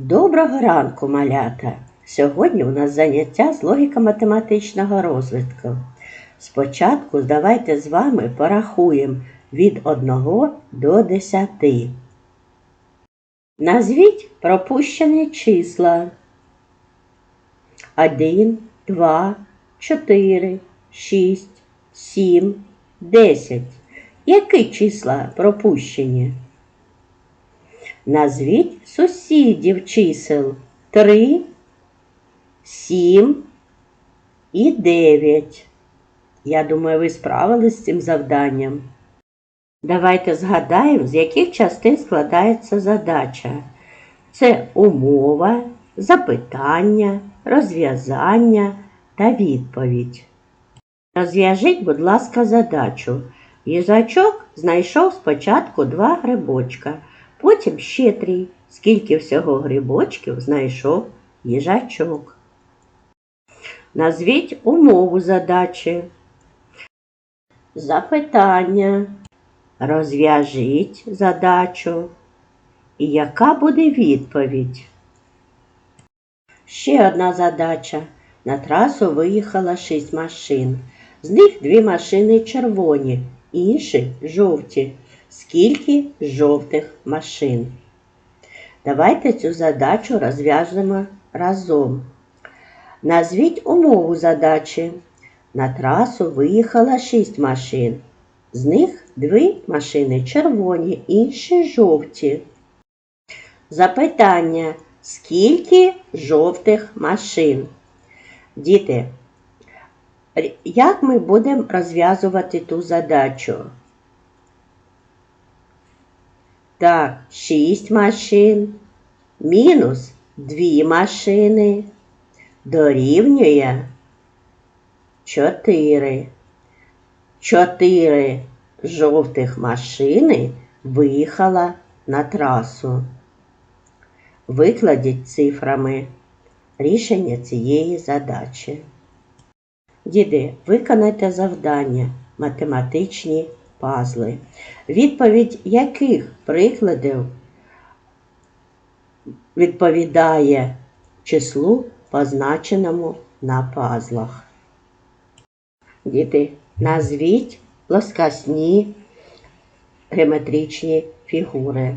Доброго ранку, малята! Сьогодні у нас заняття з логіко-математичного розвитку. Спочатку давайте з вами порахуємо від 1 до 10. Назвіть пропущені числа. 1, 2, 4, 6, 7, 10. Які числа пропущені? Назвіть сусідів чисел 3, 7 і 9. Я думаю, ви справились з цим завданням. Давайте згадаємо, з яких частин складається задача. Це умова, запитання, розв'язання та відповідь. Розв'яжіть, будь ласка, задачу. Їжачок знайшов спочатку два грибочка, потім ще три. Скільки всього грибочків знайшов їжачок. Назвіть умову задачі. Запитання. Розв'яжіть задачу. І яка буде відповідь? Ще одна задача. На трасу виїхало шість машин. З них дві машини червоні, інші жовті. Скільки жовтих машин? Давайте цю задачу розв'яжемо разом. Назвіть умову задачі. На трасу виїхало шість машин. З них дві машини червоні, інші жовті. Запитання. Скільки жовтих машин? Діти, як ми будемо розв'язувати ту задачу? Так, 6 машин, мінус 2 машини, дорівнює 4. 4 жовтих машини виїхала на трасу. Викладіть цифрами рішення цієї задачі. Діди, виконайте завдання математичні пазли. Відповідь яких прикладів відповідає числу, позначеному на пазлах. Діти, назвіть плоскосні геометричні фігури.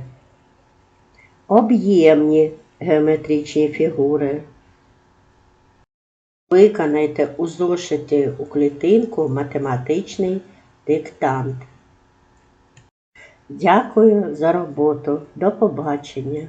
Об'ємні геометричні фігури. Виконайте у зошиті у клітинку математичний диктант. Дякую за роботу. До побачення.